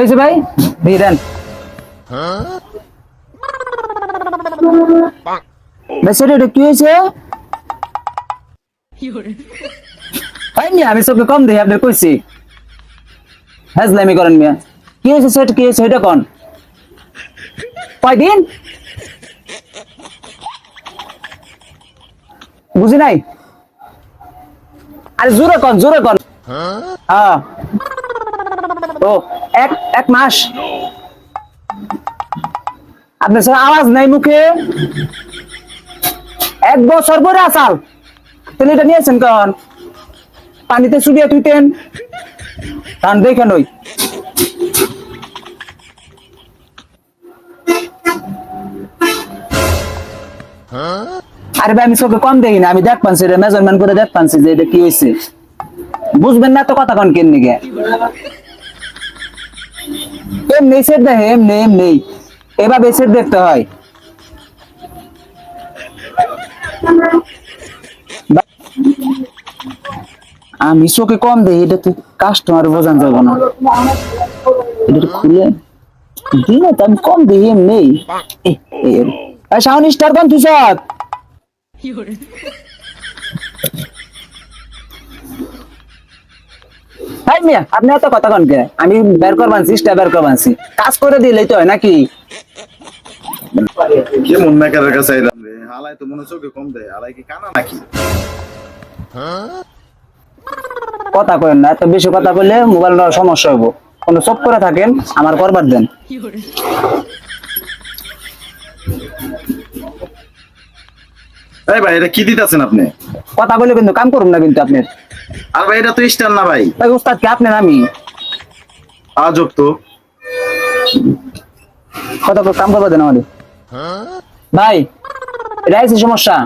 হয়েছে ভাই? দিয়ে দেন। ভাই এটা কি হয়েছে? আমি সবকে কম আপনি কইছি। করেন মিয়া। কি হয়েছে সেটা কি হয়েছে এটা কোন। কয়দিন? বুঝি নাই? আরে জোরে কন জোরে কন। হ্যাঁ। ও। এক এক মাস। আপনার স্যার আওয়াজ নাই মুখে। এক বছর পরে আসাল। তাহলে এটা নিয়েছেন কন পানিতে চুবিয়ে তুইতেন কারণ দেখেন ওই আরে ভাই, আমি চোখে কম দেখি না, আমি দেখ পানছি রে মেজারমেন্ট করে দেখ পানছি যে এটা কি হয়েছে বুঝবেন না তো কথা কন কেন নিগে এমনি সেট দেখে এমনি এমনি এভাবে সেট দেখতে হয় আমি চোখে কম দেখি এটা তুই কাস্টমার বোঝান যাব না এটা খুলে দিনে তো আমি কম দেখি এমনি সাউন্ড স্টার কোন তুই মিয়া আপনি এত কথা কন কে? আমি বের বের করবানছি কাজ করে দিলেই তো হয় নাকি? মেকারের কাছে আইলাম রে? হালাই তো মনে চোখে কম দেয়। হালাই কি কানা নাকি? কথা না এত বেশি কথা কইলে মোবাইল নেওয়ার সমস্যা হইব। কোনো চপ করে থাকেন আমার করবার দেন। এই ভাই এটা কি দিতেছেন আপনি? কথা বলে কিন্তু কাম করুন না কিন্তু আপনি আর ভাই এটা তো স্টার না ভাই। ভাই উস্তাদ কি আপনি আমি? আজব তো। কাম করবার দেন আমাদের। ভাই এটা আইসি সমস্যা।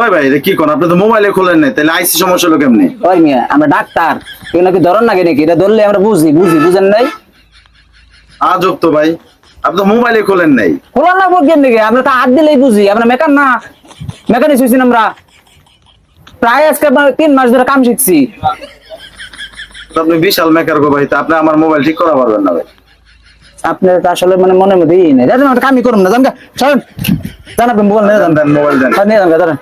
ওই ভাই এটা কি কোন আপনি তো মোবাইলে খোলেন নাই তাহলে আইসি সমস্যা হলো কেমনে? ওই মিয়া আমরা ডাক্তার। কেউ নাকি ধরন নাকি নাকি? এটা ধরলে আমরা বুঝি বুঝি বুঝেন নাই? আজব তো ভাই। আপনি তো মোবাইলে খোলেন নাই। খোলা না বুঝছেন নাকি আমরা তো হাত দিলেই বুঝি আমরা মেকার না। মেকানিক হয়েছি আমরা। প্রায় আজকে তিন মাস ধরে কাম শিখছি। আপনি বিশাল মেকার গো ভাই আপনি আমার মোবাইল ঠিক করা পারবেন না ভাই। আপনার তো আসলে মানে মনের মধ্যে ইয়ে নেই। দাদা কামই করুন না। জানকা চলেন। জান আপনি মোবাইল নিয়ে যান। মোবাইল দেন। নিয়ে যান দাঁড়ান